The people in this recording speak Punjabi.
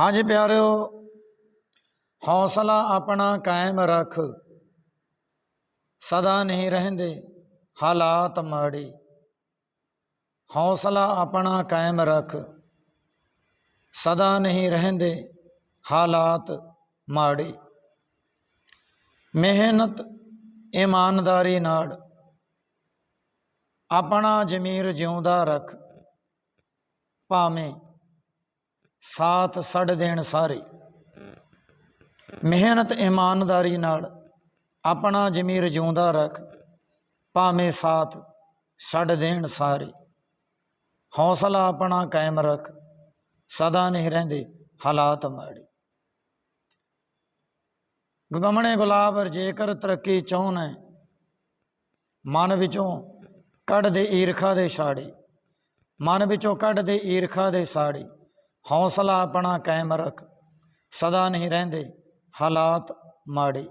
ਹਾਂਜੀ ਪਿਆਰਿਓ, ਹੌਸਲਾ ਆਪਣਾ ਕਾਇਮ ਰੱਖ। ਸਦਾ ਨਹੀਂ ਰਹਿੰਦੇ ਹਾਲਾਤ ਮਾੜੇ। ਹੌਸਲਾ ਆਪਣਾ ਕਾਇਮ ਰੱਖ। ਸਦਾ ਨਹੀਂ ਰਹਿੰਦੇ ਹਾਲਾਤ ਮਾੜੇ। ਮਿਹਨਤ, ਇਮਾਨਦਾਰੀ ਨਾਲ ਆਪਣਾ ਜ਼ਮੀਰ ਜਿਉਂਦਾ ਰੱਖ। ਭਾਵੇਂ ਸਾਥ ਛੱਡ ਦੇਣ ਸਾਰੇ। ਮਿਹਨਤ ਇਮਾਨਦਾਰੀ ਨਾਲ ਆਪਣਾ ਜ਼ਮੀਰ ਜਿਉਂਦਾ ਰੱਖ, ਭਾਵੇਂ ਸਾਥ ਛੱਡ ਦੇਣ ਸਾਰੇ। ਹੌਸਲਾ ਆਪਣਾ ਕਾਇਮ ਰੱਖ, ਸਦਾ ਨਹੀਂ ਰਹਿੰਦੇ ਹਾਲਾਤ ਮਾੜੇ। ਗਮਣੇ ਗੁਲਾਬ, ਜੇਕਰ ਤਰੱਕੀ ਚਾਹੁੰਨਾ, ਮਨ ਵਿੱਚੋਂ ਕੱਢ ਦੇ ਈਰਖਾ ਦੇ ਛਾੜੇ ਮਨ ਵਿੱਚੋਂ ਕੱਢ ਦੇ ਈਰਖਾ ਦੇ ਸਾੜੀ। ਹੌਸਲਾ ਆਪਣਾ ਕਾਇਮ ਰੱਖ ਸਦਾ ਨਹੀਂ ਰਹਿੰਦੇ ਹਾਲਾਤ ਮਾੜੇ।